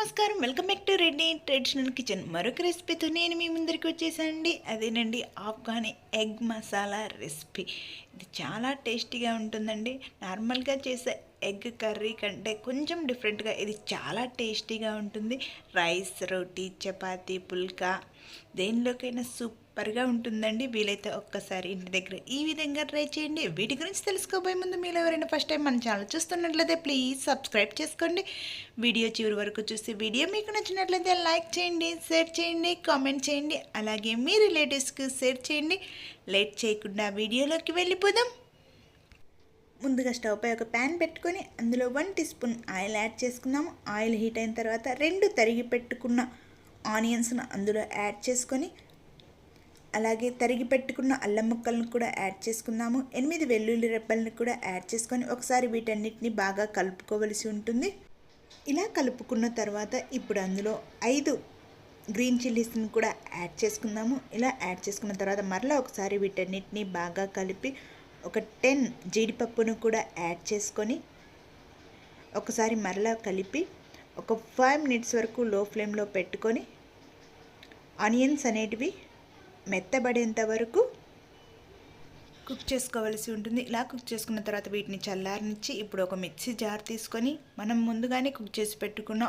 నమస్కారం. Welcome back to Reddy traditional kitchen. మరొక రెసిపీతో నేను మీ ముందరికి వచ్చేసానండి. అదేనండి ఆఫ్ఘానీ ఎగ్ మసాలా రెసిపీ. ఇది చాలా టేస్టీగా ఉంటుందండి. నార్మల్గా చేసే ఎగ్ కర్రీ కంటే కొంచెం డిఫరెంట్గా ఇది చాలా టేస్టీగా ఉంటుంది. రైస్ రోటీ చపాతీ పుల్కా దేనిలోకైనా సూప్ సూపర్గా ఉంటుందండి. వీలైతే ఒక్కసారి ఇంటి దగ్గర ఈ విధంగా ట్రై చేయండి. వీటి గురించి తెలుసుకోబోయే ముందు మీరు ఎవరైనా ఫస్ట్ టైం మన ఛానల్ చూస్తున్నట్లయితే ప్లీజ్ సబ్స్క్రైబ్ చేసుకోండి. వీడియో చివరి వరకు చూసి వీడియో మీకు నచ్చినట్లయితే లైక్ చేయండి షేర్ చేయండి కామెంట్ చేయండి. అలాగే మీ రిలేటివ్స్కి షేర్ చేయండి. లేట్ చేయకుండా వీడియోలోకి వెళ్ళిపోదాం. ముందుగా స్టవ్ పై ఒక ప్యాన్ పెట్టుకొని అందులో one teaspoon oil add చేసుకున్నాము ఆయిల్ హీట్ అయిన తర్వాత రెండు తరిగి పెట్టుకున్న ఆనియన్స్ను అందులో యాడ్ చేసుకొని అలాగే తరిగి పెట్టుకున్న అల్లం ముక్కలను కూడా యాడ్ చేసుకుందాము. ఎనిమిది వెల్లుల్లి రెబ్బలను కూడా యాడ్ చేసుకొని ఒకసారి వీటన్నిటిని బాగా కలుపుకోవలసి ఉంటుంది. ఇలా కలుపుకున్న తర్వాత ఇప్పుడు అందులో ఐదు గ్రీన్ చిల్లీస్ని కూడా యాడ్ చేసుకుందాము. ఇలా యాడ్ చేసుకున్న తర్వాత మరలా ఒకసారి వీటన్నిటిని బాగా కలిపి ఒక టెన్ జీడిపప్పును కూడా యాడ్ చేసుకొని ఒకసారి మరలా కలిపి ఒక ఫైవ్ మినిట్స్ వరకు లో ఫ్లేమ్లో పెట్టుకొని ఆనియన్స్ అనేటివి మెత్తబడేంత వరకు కుక్ చేసుకోవాల్సి ఉంటుంది. ఇలా కుక్ చేసుకున్న తర్వాత వీటిని చల్లారనిచ్చి ఇప్పుడు ఒక మిక్సీ జార్ తీసుకొని మనం ముందుగానే కుక్ చేసి పెట్టుకున్న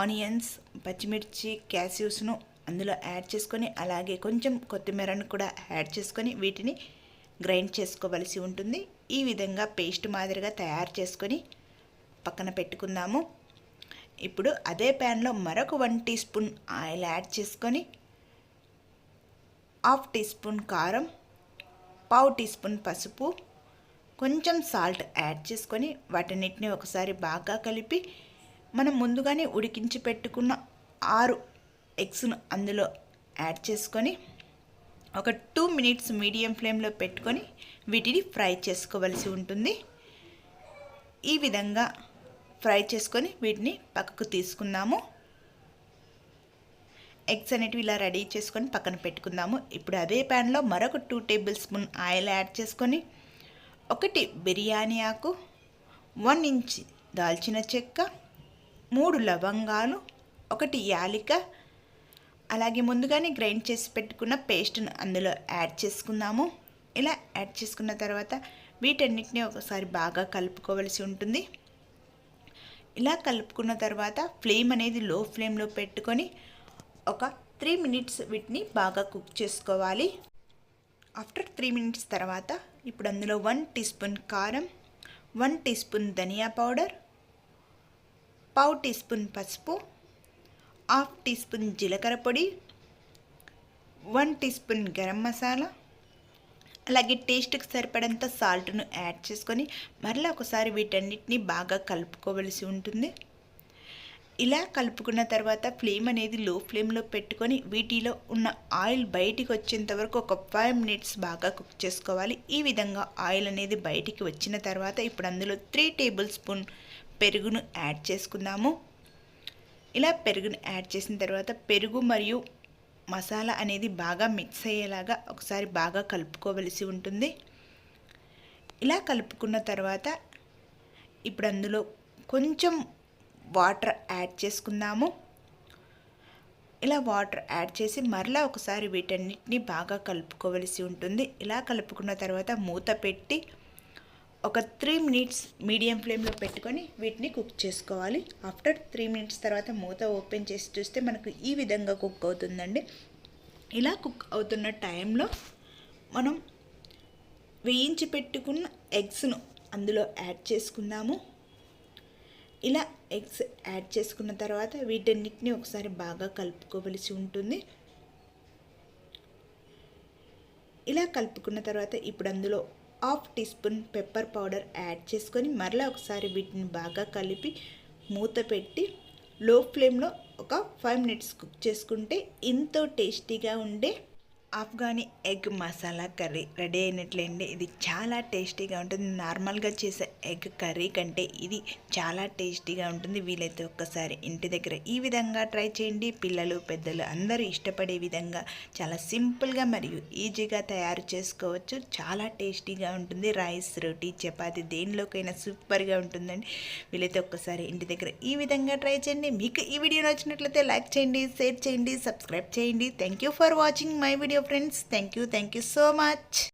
ఆనియన్స్ పచ్చిమిర్చి క్యాసియూస్ను అందులో యాడ్ చేసుకొని అలాగే కొంచెం కొత్తిమీరను కూడా యాడ్ చేసుకొని వీటిని గ్రైండ్ చేసుకోవలసి ఉంటుంది. ఈ విధంగా పేస్ట్ మాదిరిగా తయారు చేసుకొని పక్కన పెట్టుకుందాము. ఇప్పుడు అదే ప్యాన్లో మరొక one teaspoon oil add చేసుకొని హాఫ్ టీ స్పూన్ కారం పావు టీ స్పూన్ పసుపు కొంచెం సాల్ట్ యాడ్ చేసుకొని వాటన్నిటిని ఒకసారి బాగా కలిపి మనం ముందుగానే ఉడికించి పెట్టుకున్న ఆరు ఎగ్స్ను అందులో యాడ్ చేసుకొని ఒక టూ మినిట్స్ మీడియం ఫ్లేమ్లో పెట్టుకొని వీటిని ఫ్రై చేసుకోవలసి ఉంటుంది. ఈ విధంగా ఫ్రై చేసుకొని వీటిని పక్కకు తీసుకుందాము. ఎగ్స్ అనేటివి ఇలా రెడీ చేసుకొని పక్కన పెట్టుకుందాము. ఇప్పుడు అదే ప్యాన్లో మరొక two tablespoon oil add చేసుకొని ఒకటి బిర్యానీ ఆకు వన్ ఇంచ్ దాల్చిన చెక్క మూడు లవంగాలు ఒకటి యాలిక అలాగే ముందుగానే గ్రైండ్ చేసి పెట్టుకున్న పేస్ట్ను అందులో యాడ్ చేసుకుందాము. ఇలా యాడ్ చేసుకున్న తర్వాత వీటన్నిటిని ఒకసారి బాగా కలుపుకోవలసి ఉంటుంది. ఇలా కలుపుకున్న తర్వాత ఫ్లేమ్ అనేది లో ఫ్లేమ్లో పెట్టుకొని ఒక త్రీ మినిట్స్ వీటిని బాగా కుక్ చేసుకోవాలి. ఆఫ్టర్ త్రీ మినిట్స్ తర్వాత ఇప్పుడు అందులో వన్ టీ స్పూన్ కారం వన్ టీ స్పూన్ ధనియా పౌడర్ పావు టీ స్పూన్ పసుపు హాఫ్ టీ స్పూన్ జీలకర్ర పొడి one teaspoon garam masala అలాగే టేస్ట్కి సరిపడంత సాల్ట్ను యాడ్ చేసుకొని మరలా ఒకసారి వీటన్నిటిని బాగా కలుపుకోవలసి ఉంటుంది. ఇలా కలుపుకున్న తర్వాత ఫ్లేమ్ అనేది లో ఫ్లేమ్లో పెట్టుకొని వీటిలో ఉన్న ఆయిల్ బయటికి వచ్చేంత వరకు ఒక ఫైవ్ మినిట్స్ బాగా కుక్ చేసుకోవాలి. ఈ విధంగా ఆయిల్ అనేది బయటికి వచ్చిన తర్వాత ఇప్పుడు అందులో త్రీ టేబుల్ స్పూన్ పెరుగును యాడ్ చేసుకుందాము. ఇలా పెరుగును యాడ్ చేసిన తర్వాత పెరుగు మరియు మసాలా అనేది బాగా మిక్స్ అయ్యేలాగా ఒకసారి బాగా కలుపుకోవలసి ఉంటుంది. ఇలా కలుపుకున్న తర్వాత ఇప్పుడు అందులో కొంచెం వాటర్ యాడ్ చేసుకుందాము. ఇలా వాటర్ యాడ్ చేసి మరలా ఒకసారి వీటన్నిటిని బాగా కలుపుకోవలసి ఉంటుంది. ఇలా కలుపుకున్న తర్వాత మూత పెట్టి ఒక త్రీ మినిట్స్ మీడియం ఫ్లేమ్లో పెట్టుకొని వీటిని కుక్ చేసుకోవాలి. ఆఫ్టర్ త్రీ మినిట్స్ తర్వాత మూత ఓపెన్ చేసి చూస్తే మనకు ఈ విధంగా కుక్ అవుతుందండి. ఇలా కుక్ అవుతున్న టైంలో మనం వేయించి పెట్టుకున్న ఎగ్స్ను అందులో యాడ్ చేసుకుందాము. ఇలా ఎగ్స్ యాడ్ చేసుకున్న తర్వాత వీటన్నిటిని ఒకసారి బాగా కలుపుకోవలసి ఉంటుంది. ఇలా కలుపుకున్న తర్వాత ఇప్పుడు అందులో half teaspoon pepper powder add చేసుకొని మరలా ఒకసారి వీటిని బాగా కలిపి మూత పెట్టి లో ఫ్లేమ్లో ఒక ఫైవ్ మినిట్స్ కుక్ చేసుకుంటే ఎంతో టేస్టీగా ఉండే Afghani egg masala curry ready అయినట్లేండి. ఇది చాలా టేస్టీగా ఉంటుంది. నార్మల్గా చేసే ఎగ్ కర్రీ కంటే ఇది చాలా టేస్టీగా ఉంటుంది. వీలైతే ఒక్కసారి ఇంటి దగ్గర ఈ విధంగా ట్రై చేయండి. పిల్లలు పెద్దలు అందరూ ఇష్టపడే విధంగా చాలా సింపుల్గా మరియు ఈజీగా తయారు చేసుకోవచ్చు. చాలా టేస్టీగా ఉంటుంది. రైస్ రోటీ చపాతి దేనిలోకైనా సూపర్గా ఉంటుందండి. వీలైతే ఒక్కసారి ఇంటి దగ్గర ఈ విధంగా ట్రై చేయండి. మీకు ఈ వీడియో నచ్చినట్లయితే లైక్ చేయండి షేర్ చేయండి సబ్స్క్రైబ్ చేయండి. Thank you for watching my video dear friends. Thank you. Thank you so much.